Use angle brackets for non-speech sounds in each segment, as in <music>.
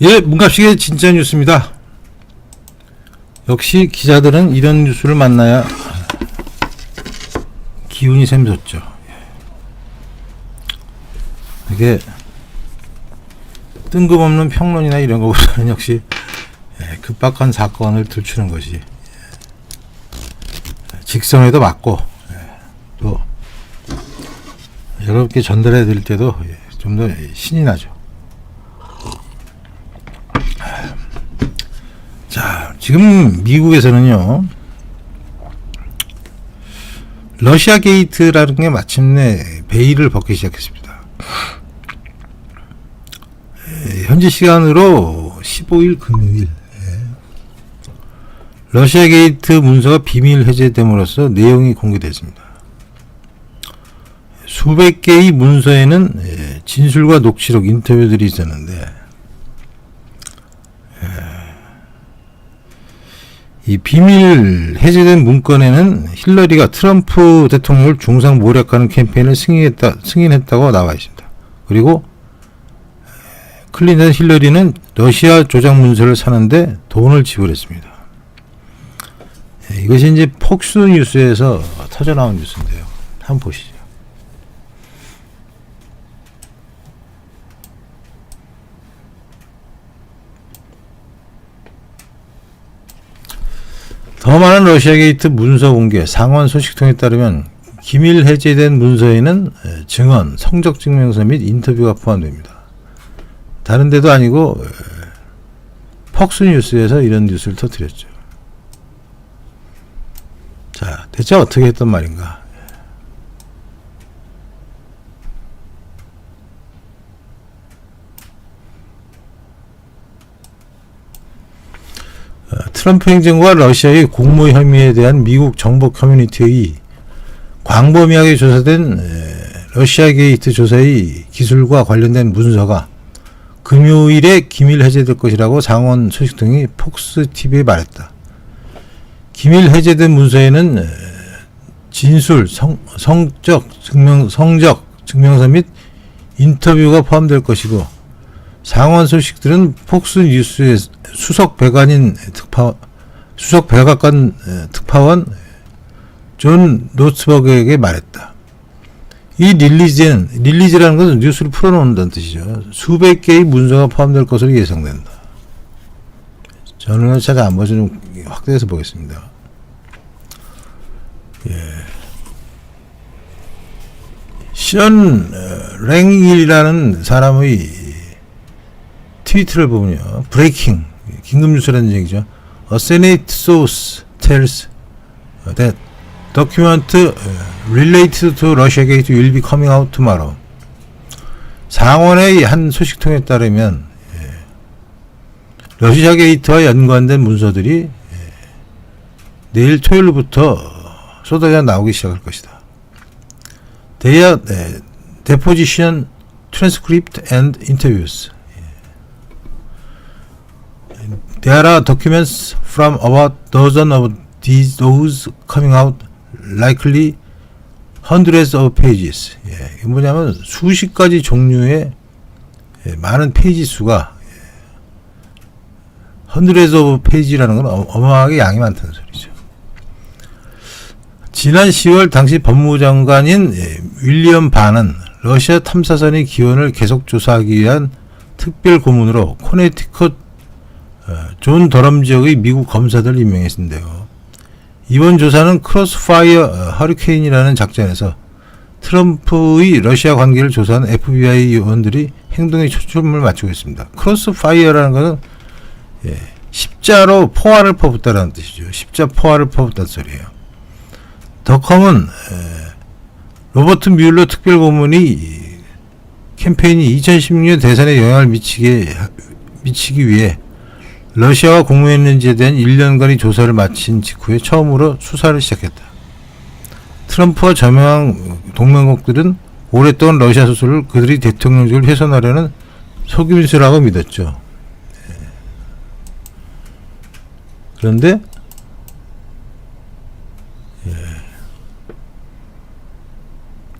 예, 문갑식의 진짜 뉴스입니다. 역시 기자들은 이런 뉴스를 만나야 기운이 샘솟죠. 이게 뜬금없는 평론이나 이런 것보다는 역시 예, 급박한 사건을 들추는 것이 예, 직성에도 맞고 예, 또 여러분께 전달해 드릴 때도 좀 더 신이 나죠. 자, 지금 미국에서는요, 러시아 게이트라는 게 마침내 베일을 벗기 시작했습니다. 에, 현지 시간으로 15일 금요일, 예. 러시아 게이트 문서가 비밀 해제됨으로써 내용이 공개됐습니다. 수백 개의 문서에는 예, 진술과 녹취록, 인터뷰들이 있었는데, 이 비밀 해제된 문건에는 힐러리가 트럼프 대통령을 중상 모략하는 캠페인을 승인했다, 승인했다고 나와 있습니다. 그리고 클린턴 힐러리는 러시아 조작 문서를 사는데 돈을 지불했습니다. 예, 이것이 이제 폭스 뉴스에서 터져 나온 뉴스인데요. 한번 보시죠. 더 많은 러시아 게이트 문서 공개 상원 소식통에 따르면 기밀 해제된 문서에는 에, 증언, 성적 증명서 및 인터뷰가 포함됩니다. 다른 데도 아니고 에, 폭스 뉴스에서 이런 뉴스를 터뜨렸죠. 자, 대체 어떻게 했단 말인가? 어, 트럼프 행정과 러시아의 공모 혐의에 대한 미국 정보 커뮤니티의 광범위하게 조사된 에, 러시아 게이트 조사의 기술과 관련된 문서가 금요일에 기밀 해제될 것이라고 상원 소식통이 폭스 TV에 말했다. 기밀 해제된 문서에는 에, 진술, 성, 성적 증명, 성적 증명서 및 인터뷰가 포함될 것이고 상원 소식들은 폭스 뉴스의 수석 배관인 특파 수석 백악관 에, 특파원 존 노츠버그에게 말했다. 이 릴리즈는 릴리즈라는 것은 뉴스를 풀어놓는다는 뜻이죠. 수백 개의 문서가 포함될 것으로 예상된다. 저는 제가 안 보서 좀 확대해서 보겠습니다. 예. 션 어, 랭일이라는 사람의 트위터를 보면요. 브레이킹, 긴급 뉴스라는 얘기죠. A Senate source tells that document related to Russiagate will be coming out tomorrow. 상원의 한 소식통에 따르면 예, 러시아 게이트와 연관된 문서들이 예, 내일 토요일부터 쏟아져 나오기 시작할 것이다. They are 예, deposition, transcript and interviews. There are documents from about dozen of these those coming out likely hundreds of pages. 예, 이게 뭐냐면 수십 가지 종류의 예, 많은 페이지 수가 예, hundreds of page라는 건 어- 어마어마하게 양이 많다는 소리죠. 지난 10월 당시 법무장관인 예, 윌리엄 반은 러시아 탐사선의 기원을 계속 조사하기 위한 특별 고문으로 코네티컷 어, 존 더럼 지역의 미국 검사들을 임명했는데요. 이번 조사는 크로스파이어 어, 허리케인이라는 작전에서 트럼프의 러시아 관계를 조사한 FBI 요원들이 행동에 초점을 맞추고 있습니다. 크로스파이어라는 것은 예, 십자로 포화를 퍼붓다라는 뜻이죠. 십자 포화를 퍼붓다는 소리예요. 더컴은 에, 로버트 뮬러 특별고문이 이 캠페인이 2016년 대선에 영향을 미치게 미치기 위해 러시아와 공모했는지에 대한 1년간의 조사를 마친 직후에 처음으로 수사를 시작했다. 트럼프와 저명한 동맹국들은 오랫동안 러시아 수술을 그들이 대통령직을 훼손하려는 속임수라고 믿었죠. 예. 그런데 예.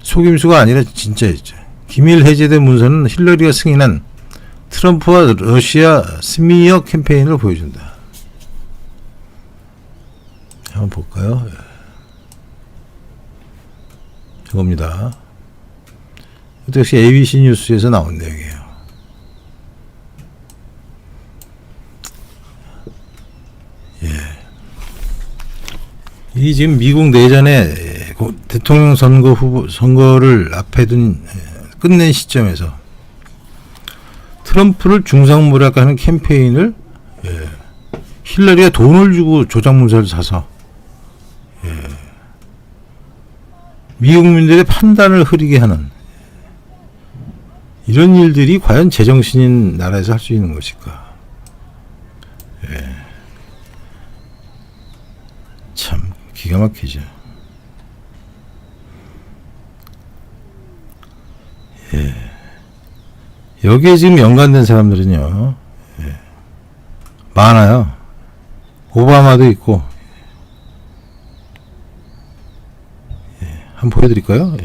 속임수가 아니라 진짜였죠. 기밀 해제된 문서는 힐러리가 승인한 트럼프와 러시아 스미어 캠페인을 보여준다. 한번 볼까요? 예. 이겁니다. 역시 ABC 뉴스에서 나온 내용이에요. 예. 이 지금 미국 내전에 예, 고- 대통령 선거 후보 선거를 앞에 둔 예, 끝낸 시점에서 트럼프를 중상모략하는 캠페인을 예, 힐러리가 돈을 주고 조작 문서를 사서 예, 미국 민들의 판단을 흐리게 하는 이런 일들이 과연 제정신인 나라에서 할 수 있는 것일까? 예. 참 기가 막히죠. 예. 여기에 지금 연관된 사람들은요, 예. 많아요. 오바마도 있고, 예. 한번 보여드릴까요?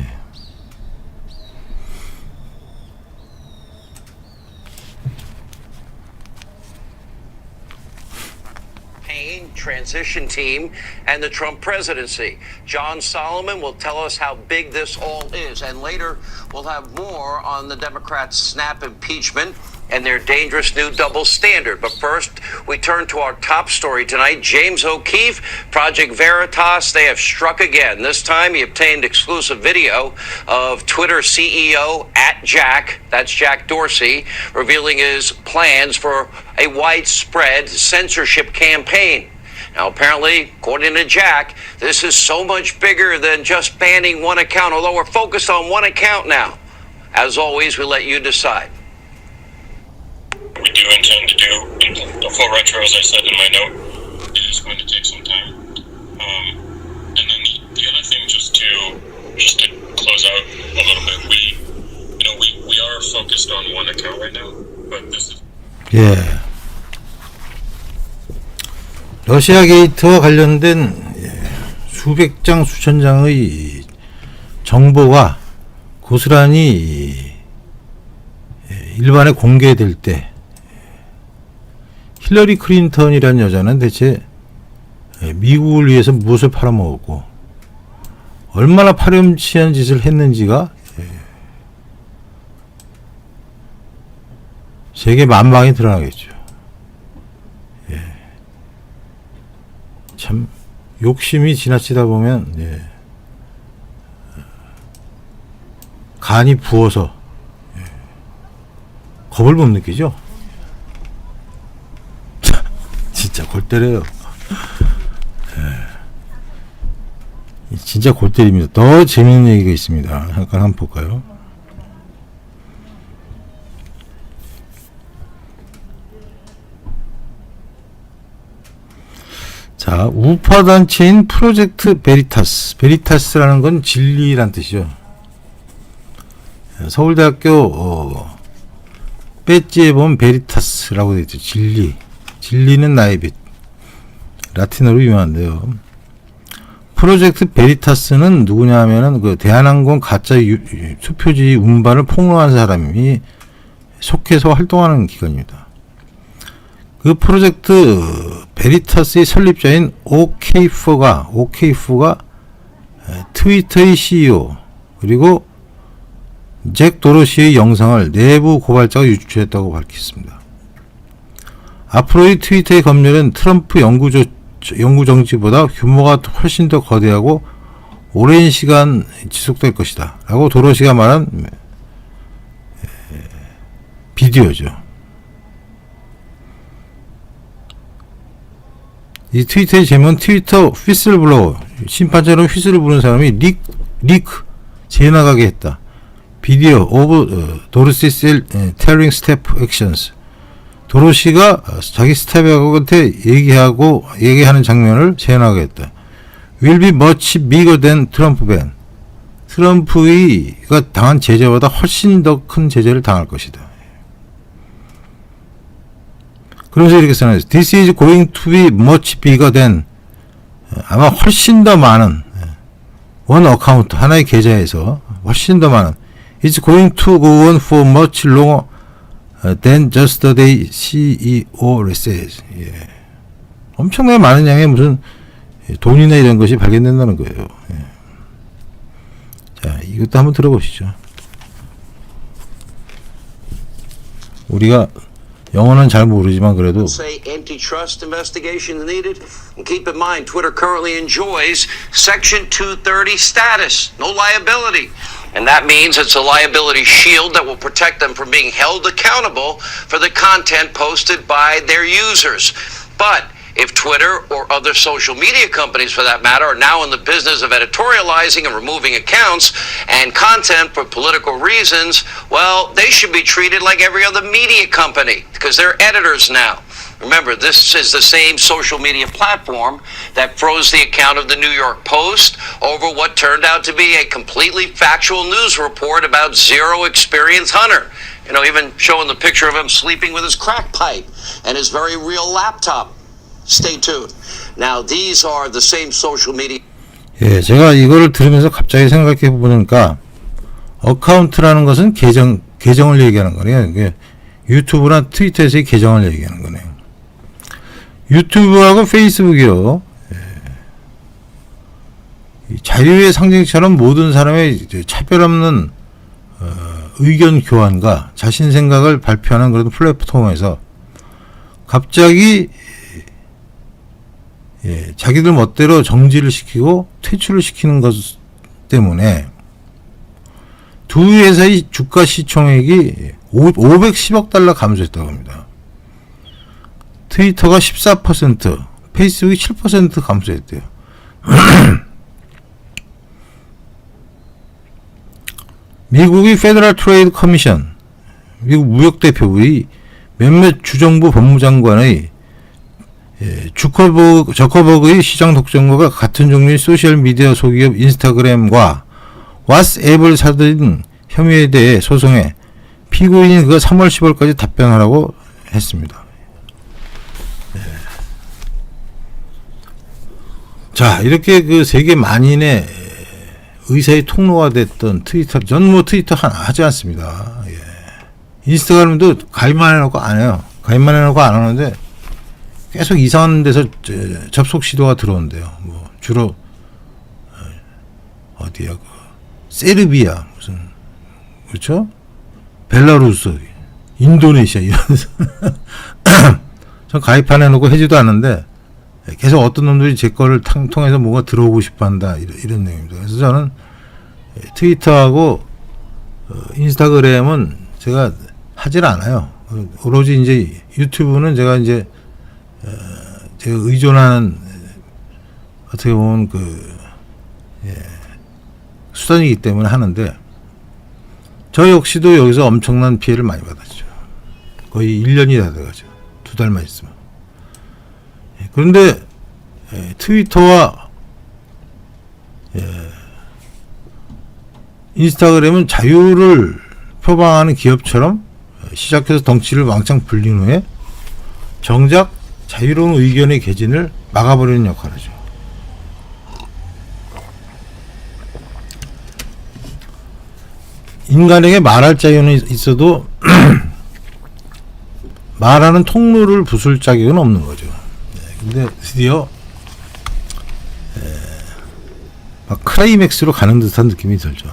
Campaign, transition team, and the Trump presidency. John Solomon will tell us how big this all is, and later we'll have more on the Democrats' snap impeachment and their dangerous new double standard. But first, we turn to our top story tonight. James O'Keefe, Project Veritas, they have struck again. This time he obtained exclusive video of Twitter CEO at Jack, that's Jack Dorsey, revealing his plans for a widespread censorship campaign. Now, apparently, according to Jack, this is so much bigger than just banning one account, although we're focused on one account now. As always, we let you decide. We do intend to do the full retro, as I said in my note. Is going to take some time. Um, and then the, the other thing, just to just to close out a little bit, we you know we, we are focused on one account right now, but this is 예. 러시아 게이트와 관련된 예, 수백 장, 수천 장의 정보가 고스란히 예, 일반에 공개될 때 힐러리 클린턴이라는 여자는 대체 예, 미국을 위해서 무엇을 팔아먹었고 얼마나 파렴치한 짓을 했는지가 예, 세계 만방에 드러나겠죠. 예. 참 욕심이 지나치다 보면 예. 간이 부어서 예. 겁을 못 느끼죠. 진짜 골 때려요. 예. 진짜 골 때립니다. 더 재밌는 얘기가 있습니다. 잠깐 한번 볼까요? 자, 우파 단체인 프로젝트 베리타스. 베리타스라는 건 진리란 뜻이죠. 서울대학교 어, 배지에 보면 베리타스라고 되어 있죠. 진리. 진리는 나의 빛. 라틴어로 유명한데요. 프로젝트 베리타스는 누구냐 하면은 그 대한항공 가짜 유, 유- 투표지 운반을 폭로한 사람이 속해서 활동하는 기관입니다. 그 프로젝트 베리타스의 설립자인 오케이프가 오케이프가 트위터의 CEO 그리고 잭 도로시의 영상을 내부 고발자가 유출했다고 밝혔습니다. 앞으로의 트위터의 검열은 트럼프 영구, 조, 영구 정치보다 규모가 훨씬 더 거대하고 오랜 시간 지속될 것이다. 라고 도로시가 말한 에, 비디오죠. 이 트위터의 제목은 트위터 휘슬 블로워 심판처럼 휘슬을 부는 사람이 릭, 리크 재나가게 했다. 비디오 오브 도르시셀 테링 스텝 액션스 도로시가 어, 자기 스텝하고한테 얘기하고 얘기하는 장면을 재현하게 했다. Will be much bigger than 트럼프 밴. 트럼프가 당한 제재보다 훨씬 더 큰 제재를 당할 것이다. 그러면서 이렇게 써놨어요. This is going to be much bigger than 아마 훨씬 더 많은 원 어카운트 하나의 계좌에서 훨씬 더 많은 It's going to go on for much longer 어, than just the day CEO says. 예. 엄청나게 많은 양의 무슨 돈이나 이런 것이 발견된다는 거예요. 예. 자, 이것도 한번 들어보시죠. 우리가 영어는 잘 모르지만 그래도 say antitrust investigation is needed. And keep in mind, Twitter currently enjoys Section 230 status, no liability. And that means it's a liability shield that will protect them from being held accountable for the content posted by their users. But if Twitter or other social media companies, for that matter, are now in the business of editorializing and removing accounts and content for political reasons, well, they should be treated like every other media company because they're editors now. Remember, this is the same social media platform that froze the account of the New York Post over what turned out to be a completely factual news report about zero experience Hunter. You know, even showing the picture of him sleeping with his crack pipe and his very real laptop. Stay tuned. Now, these are the same social media. 예, 제가 이거를 들으면서 갑자기 생각해 보니까 어카운트라는 것은 계정 계정을 얘기하는 거네요. 유튜브나 트위터에서의 계정을 얘기하는 거네요. 유튜브하고 페이스북이요. 예. 이 자유의 상징처럼 모든 사람의 차별 없는 어, 의견 교환과 자신 생각을 발표하는 그런 플랫폼에서 갑자기 예, 자기들 멋대로 정지를 시키고 퇴출을 시키는 것 때문에 두 회사의 주가 시총액이 510억 달러 감소했다고 합니다. 트위터가 14%, 페이스북이 7% 감소했대요. <clears throat> 미국의 페더럴 트레이드 커미션, 미국 무역대표부의 몇몇 주정부 법무장관의 예, 주커버그, 저커버그의 시장 독점과가 같은 종류의 소셜미디어 소기업 인스타그램과 왓츠앱을 사들인 혐의에 대해 소송에 피고인이 그 3월 10월까지 답변하라고 했습니다. 예. 자, 이렇게 그 세계 만인의 의사의 통로가 됐던 트위터, 저는 뭐 트위터 하지 않습니다. 예. 인스타그램도 가입만 해놓고 안 해요. 가입만 해놓고 안 하는데 계속 저- 접속 시도가 들어온대요. 뭐 주로 어, 어디야 그 세르비아 무슨 그렇죠? 벨라루스, 인도네시아 이런 <laughs> 전 가입 안 해놓고 해지도 않는데 계속 어떤 놈들이 제 거를 탕- 통해서 뭔가 들어오고 싶어한다 이런, 이런 내용입니다. 그래서 저는 트위터하고 어, 인스타그램은 제가 하질 않아요. 어, 오로지 이제 유튜브는 제가 이제 제가 의존하는 어떻게 보면 그 예, 수단이기 때문에 하는데 저 역시도 여기서 엄청난 피해를 많이 받았죠. 거의 1년이 다 돼가죠. 두 달만 있으면. 예, 그런데 예, 트위터와 예, 인스타그램은 자유를 표방하는 기업처럼 시작해서 덩치를 왕창 불린 후에 정작 자유로운 의견의 개진을 막아버리는 역할을 하죠. 인간에게 말할 자유는 있- 있어도 <clears throat> 말하는 통로를 부술 자격은 없는 거죠. 네, 근데 드디어 에, 막 크라이맥스로 가는 듯한 느낌이 들죠.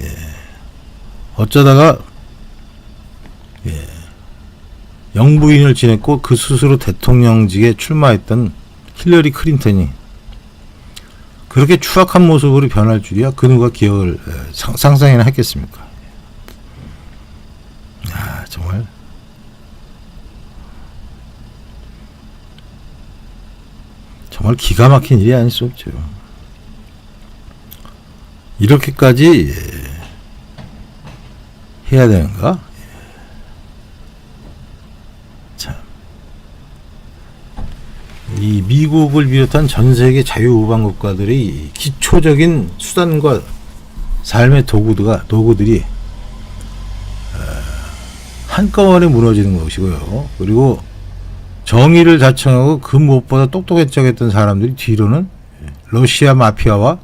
예. 어쩌다가 영부인을 지냈고 그 스스로 대통령직에 출마했던 힐러리 클린턴이 그렇게 추악한 모습으로 변할 줄이야 그 누가 기억을 상상이나 했겠습니까? 아 정말 정말 기가 막힌 일이 아닐 수 없죠. 이렇게까지 에, 해야 되는가? 이 미국을 비롯한 전 세계 자유우방 국가들의 기초적인 수단과 삶의 도구가 도구들이 어, 한꺼번에 무너지는 것이고요. 그리고 정의를 자청하고 그 무엇보다 똑똑했던 사람들이 뒤로는 러시아 마피아와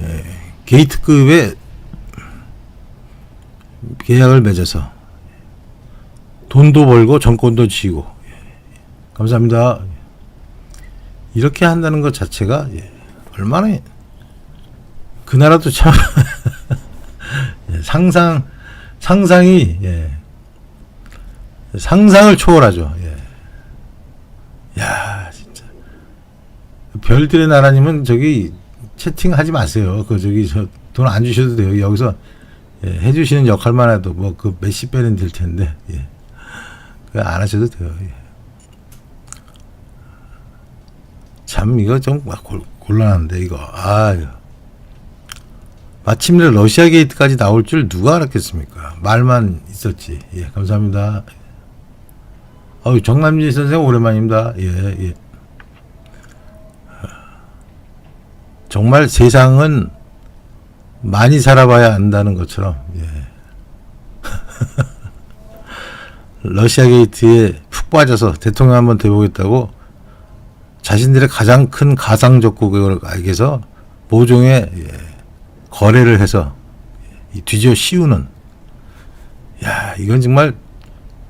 예, 게이트급의 계약을 맺어서 돈도 벌고 정권도 쥐고 예. 감사합니다. 이렇게 한다는 것 자체가 예, 얼마나 그 나라도 참 <laughs> 예, 상상 상상이 예, 상상을 초월하죠. 예. 야 진짜 별들의 나라님은 저기 채팅하지 마세요. 그 저기 저 돈 안 주셔도 돼요. 여기서 예, 해주시는 역할만 해도 뭐 그 몇십 배는 될 텐데 예. 안 하셔도 돼요. 예. 참 이거 좀 곤- 곤란한데 이거. 아유. 마침내 러시아 게이트까지 나올 줄 누가 알았겠습니까? 말만 있었지. 예 감사합니다. 어유 정남진 선생 오랜만입니다. 예 예. 정말 세상은 많이 살아봐야 안다는 것처럼 예. <laughs> 러시아 게이트에 푹 빠져서 대통령 한번 돼보겠다고 자신들의 가장 큰 가상 적국에게서 모종의 예, 거래를 해서 이 뒤져 씌우는 야 이건 정말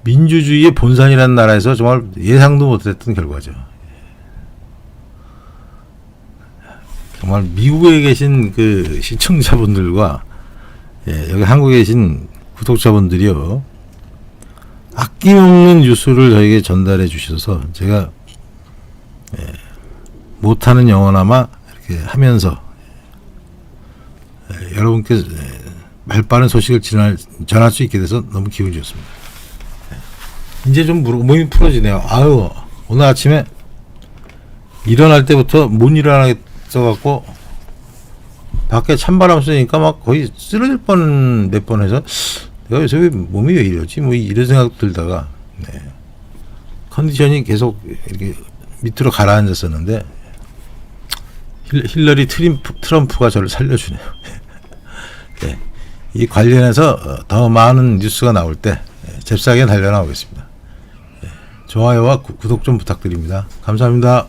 민주주의의 본산이라는 나라에서 정말 예상도 못했던 결과죠. 정말 미국에 계신 그 시청자분들과 예, 여기 한국에 계신 구독자분들이요 아낌없는 뉴스를 저에게 전달해 주셔서 제가 못하는 영어나마 이렇게 하면서 예, 여러분께 예, 말빠른 소식을 전할, 전할 수 있게 돼서 너무 기분이 좋습니다. 예. 이제 좀 물- 몸이 풀어지네요. 아유 오늘 아침에 일어날 때부터 못 일어나겠어 갖고 밖에 찬바람 쐬니까 막 거의 쓰러질 뻔 몇 번 해서 내가 요새 왜 몸이 왜 이러지 뭐 이런 생각 들다가 네. 컨디션이 계속 이렇게 밑으로 가라앉았었는데 힐, 힐러리 트림프, 트럼프가 저를 살려주네요. <laughs> 네. 이 관련해서 어, 더 많은 뉴스가 나올 때 예, 잽싸게 달려나오겠습니다. 예, 좋아요와 구- 구독 좀 부탁드립니다. 감사합니다.